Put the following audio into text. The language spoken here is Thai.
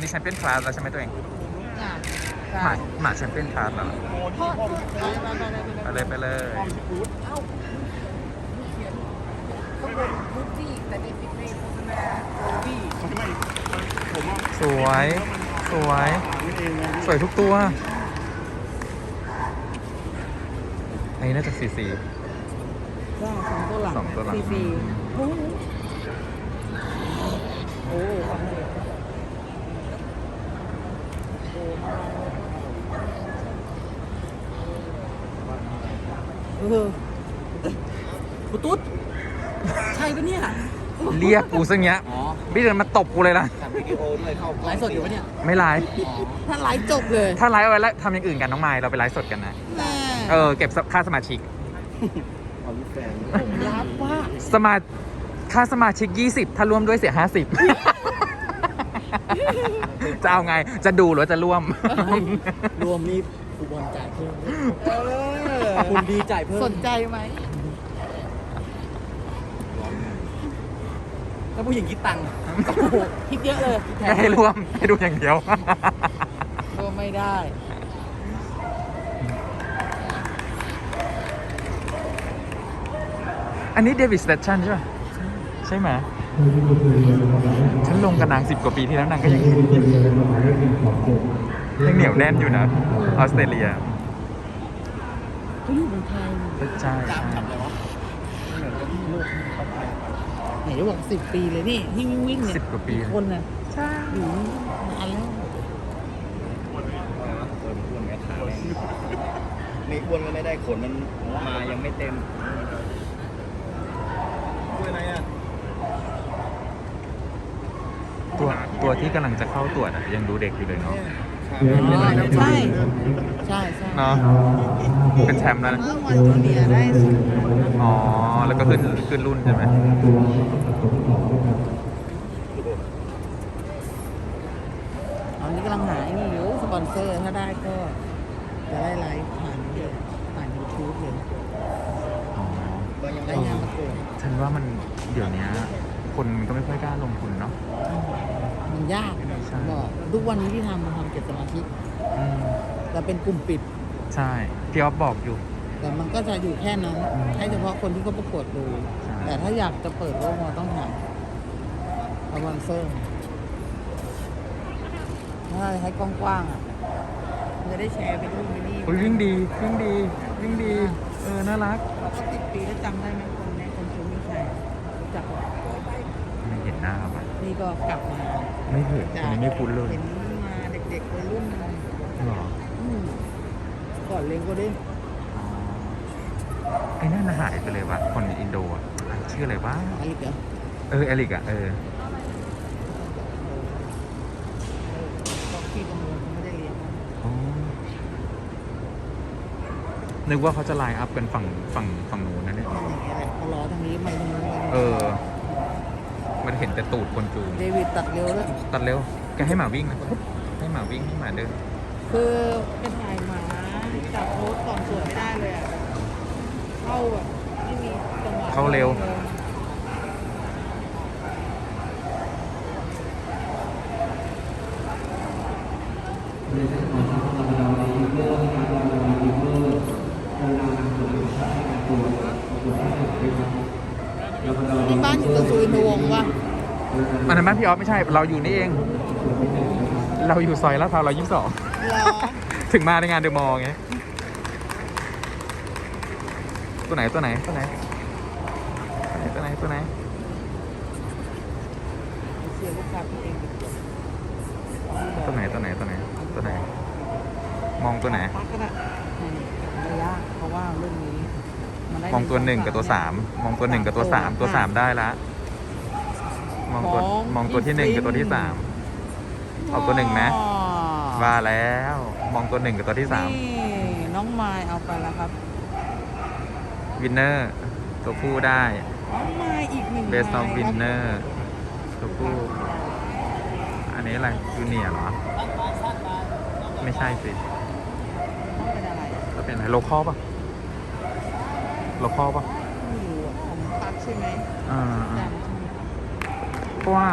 นี่แชมเปี้ยนคลาสแล้วใช่ไหมตัวเองอะหมาหมาแชมเปี้ยนคลาสแล้วพ่อไปไปไปไปไปเลยไปเลยเอ้าเขียนข้างบนรูปที่แต่ในฟิตเนสโฆษณาโรบี้ไม่ไม่ผมว่าสวย สวยอ่านเองนะสวยทุกตัวอันนี้น่าจะสีสีว่าสองตัวหลังสองตัวหลังฟรีๆโอ้โหโอ้ฟังเลยโอ้ เออกูตุ๊ดใช่ปะเนี่ยเรียกกูซะเงี้ยอ๋อพี่เดินมาตบกูเลยนะทำวิดีโอด้วยเข้าไลฟ์สดอยู่ปะเนี่ยไม่ไลฟ์ถ้าไลฟ์จบเลยถ้าไลฟ์เอาไว้แล้วทำอย่างอื่นกันน้องไมล์เราไปไลฟ์สดกันนะแม่เออเก็บค่าสมาชิกเอาลูกแฟนผมรับว่าสมาค่าสมาชิก 20 ถ้าร่วมด้วยเสีย 50 จะเอาไงจะดูหรือจะร่วม รวมนี่ฟุตบอลจ่ายเพิ่มเออ คุณดีจ่ายเพิ่มสนใจไหมถ้าผู้หญิงคิดตังค์โอ้โหคิดเยอะเลยไม่ให้ร่วมให้ดูอย่างเดียว ก็ไม่ได้ อันนี้เดวิดสเตชันใช่ไหมใช่ไหมฉันลงกับนางสิบกว่าปีที่แล้วนางก็ยังยังเหนียวแน่นอยู่นะออสเตรเลีย เขาอยู่เมืองไทยใช่จามใช่ทำอะไรวะเหมือนกับที่ลูกเขาไปไหนจะบอกสิบปีเลยนี่ที่วิ่งวิ่งเนี่ยสิบกว่าปีคนน่ะใช่อยู่นานแล้วเอออ้วนแม่ขาไม่อ้วนก็ไม่ได้ขนมันมายังไม่เต็มช่วยอะไรอะตัวตัวที่กำลังจะเข้าตรวจอะยังดูเด็กอยู่เลยเนาะอ๋อ ใช่ ใช่ใช่เนาะเป็นแชมป์แล้วนะเมื่อวันจูเนียร์ได้สุดอ๋อ แล้วก็ขึ้นขึ้นรุ่นใช่ไหมตอนนี้กำลังหาไอ้นี่อยู่สปอนเซอร์ถ้าได้ก็จะได้ไลฟ์ผ่านนี่เลยผ่านยูทูบเลยอ๋อก็ยังได้ได้งานประกวดฉันว่ามันเดี๋ยวนี้คนมันก็ไม่ค่อยกล้าลงทุนเนาะ มันยากใช่ บอกทุกวันนี้ที่ทำมันทำเก็บสมาธิอืมแต่เป็นกลุ่มปิด ใช่พี่ออฟบอกอยู่ แต่มันก็จะอยู่แค่นั้นอืมให้เฉพาะคนที่เขาประกวดดู ใช่ แต่ถ้าอยากจะเปิดโลกมาต้องหาสปอนเซอร์ถ้าให้กว้างๆอะจะได้แชร์ไปนู่นไปนี่อุ้ยวิ่งดีวิ่งดีวิ่งดี เออ น่ารัก เราก็ติดปีแล้วจำได้ไหมคนในคนชมวิชัยรู้จักปะไม่เห็นหน้ามันนี่ก็กลับมาไม่เห็นอันนี้ไม่คุ้นเลยเห็นมาเด็กๆวัยรุ่นมาหรออืมก่อนเลี้ยงก็ได้อ๋อไอ้นั่นน่ะหายไปเลยว่ะคนอินโดอะชื่ออะไรวะอะไรอีกเหรอเออเอลิกอะเออก็พี่ตำรวจเขาไม่ได้เลี้ยงนะอ๋อนึกว่าเขาจะไลน์อัพกันฝั่งฝั่งฝั่งนู้นนะเนี่ยมันอย่างเงี้ยแหละพอรอทางนี้มันทางนู้นเออมัน เห็นแต่ตูดคนจูง เดวิดตัดเร็วด้วยตัดเร็ว แกให้หมาวิ่งนะให้หมาวิ่งให้หมาเดิน คือไปถ่ายหมาจับโพสก่อนสวยไม่ได้เลยอะเข้าแบบไม่มีจังหวะเข้าเร็ว ที่บ้านอยู่ตรงสุรินทร์วงศ์ป่ะ อันนั้นบ้านพี่ออฟไม่ใช่ เราอยู่นี่เอง เราอยู่ซอยลาดพร้าวร้อยยี่สิบสองเหรอถึงมาในงานเดอะมอลล์ไง ตัวไหนตัวไหนตัวไหน ตัวไหนตัวไหนเสียลูกค้าตัวเองดีกว่าตัวไหนตัวไหนตัวไหนตัวไหน มองตัวไหนปักก็ได้นี่ไม่ยากเพราะว่าเรื่องนี้มันได้มองตัวหนึ่งกับตัวสามมองตัวหนึ่งกับตัวสามตัวสามได้ละ มองตัวมองตัวที่หนึ่งกับตัวที่สามเอาตัวหนึ่งไหมอ๋อว่าแล้วมองตัวหนึ่งกับตัวที่สามนี่น้องไมายเอาไปแล้วครับวินเนอร์ตัวผู้ได้น้องไมายอีกหนึ่งเบส of ไม้ครับ winner ตัวผู้อันนี้อะไรจูเนียร์เหรอ ไม่ใช่สิเป็นอะไรอะก็เป็นอะไรโลคอลป่ะโลคอลป่ะไม่รู้อะของปักใช่ไหมอ่า จำใช่ไหม เพราะว่า